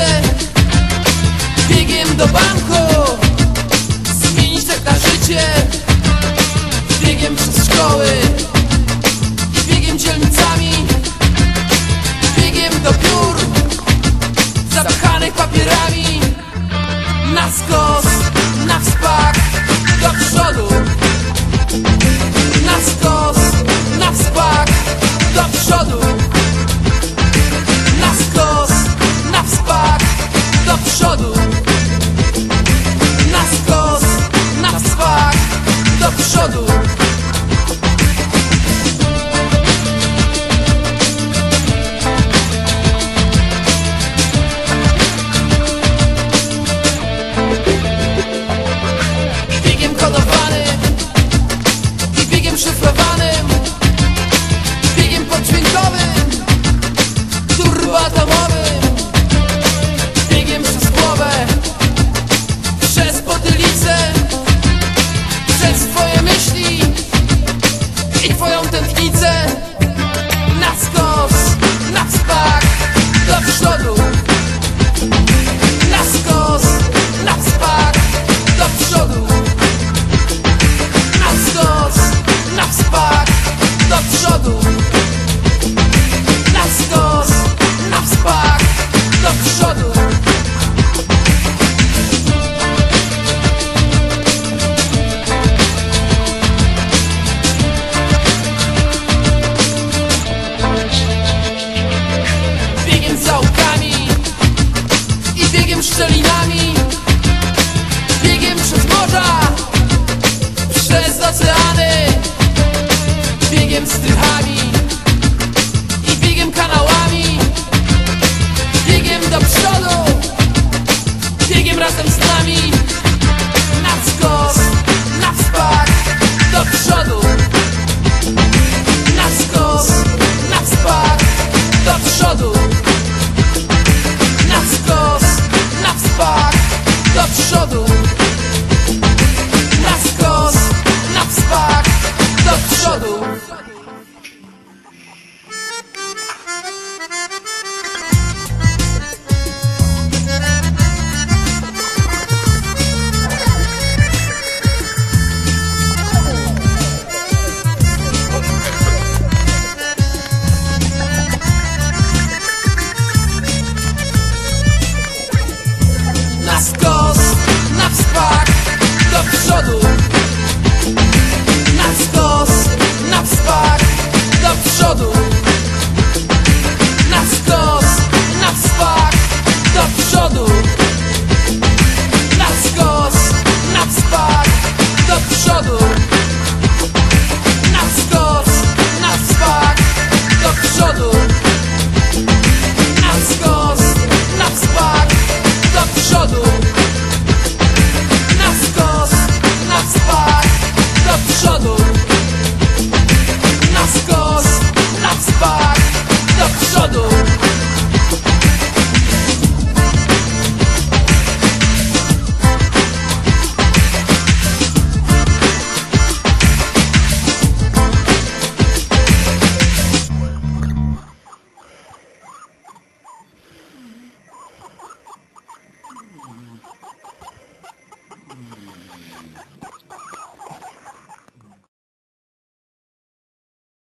chcę. Biegiem do banku Zmienić tak na życie. Biegiem przez szkoły.